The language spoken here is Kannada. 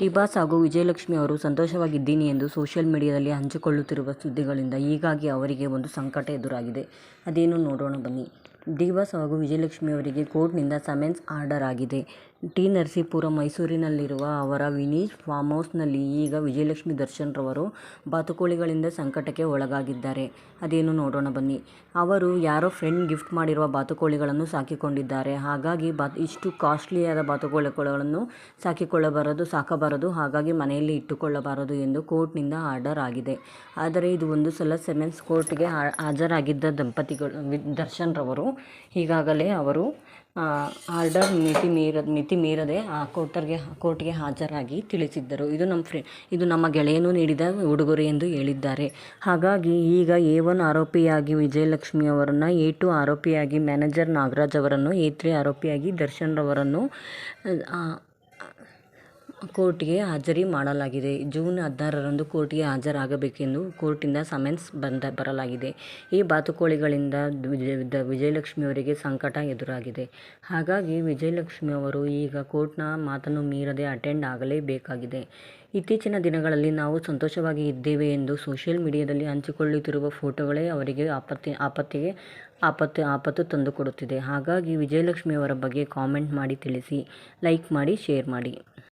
ಡಿ ಬಾಸ್ ಹಾಗೂ ವಿಜಯಲಕ್ಷ್ಮಿ ಅವರು ಸಂತೋಷವಾಗಿದ್ದೀನಿ ಎಂದು ಸೋಷಿಯಲ್ ಮೀಡಿಯಾದಲ್ಲಿ ಹಂಚಿಕೊಳ್ಳುತ್ತಿರುವ ಸುದ್ದಿಗಳಿಂದ ಹೀಗಾಗಿ ಅವರಿಗೆ ಒಂದು ಸಂಕಟ ಎದುರಾಗಿದೆ. ಅದೇನು ನೋಡೋಣ ಬನ್ನಿ. ಡಿ ಬಾಸ್ ಹಾಗೂ ವಿಜಯಲಕ್ಷ್ಮಿ ಅವರಿಗೆ ಕೋರ್ಟ್ನಿಂದ ಸಮನ್ಸ್ ಆರ್ಡರ್ ಆಗಿದೆ. ಟಿ. ನರಸೀಪುರ, ಮೈಸೂರಿನಲ್ಲಿರುವ ಅವರ ವಿನೀಶ್ ಫಾರ್ಮ್ ಹೌಸ್ನಲ್ಲಿ ಈಗ ವಿಜಯಲಕ್ಷ್ಮಿ ದರ್ಶನ್ ರವರು ಬಾತುಕೋಳಿಗಳಿಂದ ಸಂಕಟಕ್ಕೆ ಒಳಗಾಗಿದ್ದಾರೆ. ಅದೇನು ನೋಡೋಣ ಬನ್ನಿ. ಅವರು ಯಾರೋ ಫ್ರೆಂಡ್ ಗಿಫ್ಟ್ ಮಾಡಿರುವ ಬಾತುಕೋಳಿಗಳನ್ನು ಸಾಕಿಕೊಂಡಿದ್ದಾರೆ. ಹಾಗಾಗಿ ಬಾ, ಇಷ್ಟು ಕಾಸ್ಟ್ಲಿಯಾದ ಬಾತುಕೋಳಿಗಳನ್ನು ಸಾಕಿಕೊಳ್ಳಬಾರದು, ಸಾಕಬಾರದು, ಹಾಗಾಗಿ ಮನೆಯಲ್ಲಿ ಇಟ್ಟುಕೊಳ್ಳಬಾರದು ಎಂದು ಕೋರ್ಟ್ನಿಂದ ಆರ್ಡರ್ ಆಗಿದೆ. ಆದರೆ ಇದು ಒಂದು ಸಲ ಸೆಮೆನ್ಸ್ ಕೋರ್ಟ್ಗೆ ಹಾಜರಾಗಿದ್ದ ದಂಪತಿಗಳು ದರ್ಶನ್ ರವರು ಈಗಾಗಲೇ ಅವರು ಆರ್ಡರ್ ಮಿತಿ ಮೀರ, ಮಿತಿ ಮೀರದೆ ಆ ಕೋರ್ಟರ್ಗೆ, ಕೋರ್ಟ್ಗೆ ಹಾಜರಾಗಿ ತಿಳಿಸಿದ್ದರು. ಇದು ನಮ್ಮ ಫ್ರೆ, ಇದು ನಮ್ಮ ಗೆಳೆಯನು ನೀಡಿದ ಉಡುಗೊರೆ ಎಂದು ಹೇಳಿದ್ದಾರೆ. ಹಾಗಾಗಿ ಈಗ ಎ ಒನ್ ಆರೋಪಿಯಾಗಿ ವಿಜಯಲಕ್ಷ್ಮಿ ಅವರನ್ನು, ಎ ಟು ಆರೋಪಿಯಾಗಿ ಮ್ಯಾನೇಜರ್ ನಾಗರಾಜ್ ಅವರನ್ನು, ಎ ತ್ರೀ ಆರೋಪಿಯಾಗಿ ದರ್ಶನ್ ರವರನ್ನು ಕೋರ್ಟ್ಗೆ ಹಾಜರಿ ಮಾಡಲಾಗಿದೆ. ಜೂನ್ ಹದಿನಾರರಂದು ಕೋರ್ಟ್ಗೆ ಹಾಜರಾಗಬೇಕೆಂದು ಕೋರ್ಟಿಂದ ಸಮನ್ಸ್ ಬಂದ, ಬರಲಾಗಿದೆ. ಈ ಬಾತುಕೋಳಿಗಳಿಂದ ವಿಜಯ ವಿಜಯಲಕ್ಷ್ಮಿ ಅವರಿಗೆ ಸಂಕಟ ಎದುರಾಗಿದೆ. ಹಾಗಾಗಿ ವಿಜಯಲಕ್ಷ್ಮಿ ಅವರು ಈಗ ಕೋರ್ಟ್ನ ಮಾತನ್ನು ಮೀರದೆ ಅಟೆಂಡ್ ಆಗಲೇಬೇಕಾಗಿದೆ. ಇತ್ತೀಚಿನ ದಿನಗಳಲ್ಲಿ ನಾವು ಸಂತೋಷವಾಗಿ ಇದ್ದೇವೆ ಎಂದು ಸೋಷಿಯಲ್ ಮೀಡಿಯಾದಲ್ಲಿ ಹಂಚಿಕೊಳ್ಳುತ್ತಿರುವ ಫೋಟೋಗಳೇ ಅವರಿಗೆ ಆಪತ್ತಿ, ಆಪತ್ತಿಗೆ, ಆಪತ್ತು ಆಪತ್ತು ತಂದುಕೊಡುತ್ತಿದೆ. ಹಾಗಾಗಿ ವಿಜಯಲಕ್ಷ್ಮಿ ಅವರ ಬಗ್ಗೆ ಕಾಮೆಂಟ್ ಮಾಡಿ, ತಿಳಿಸಿ, ಲೈಕ್ ಮಾಡಿ, ಶೇರ್ ಮಾಡಿ.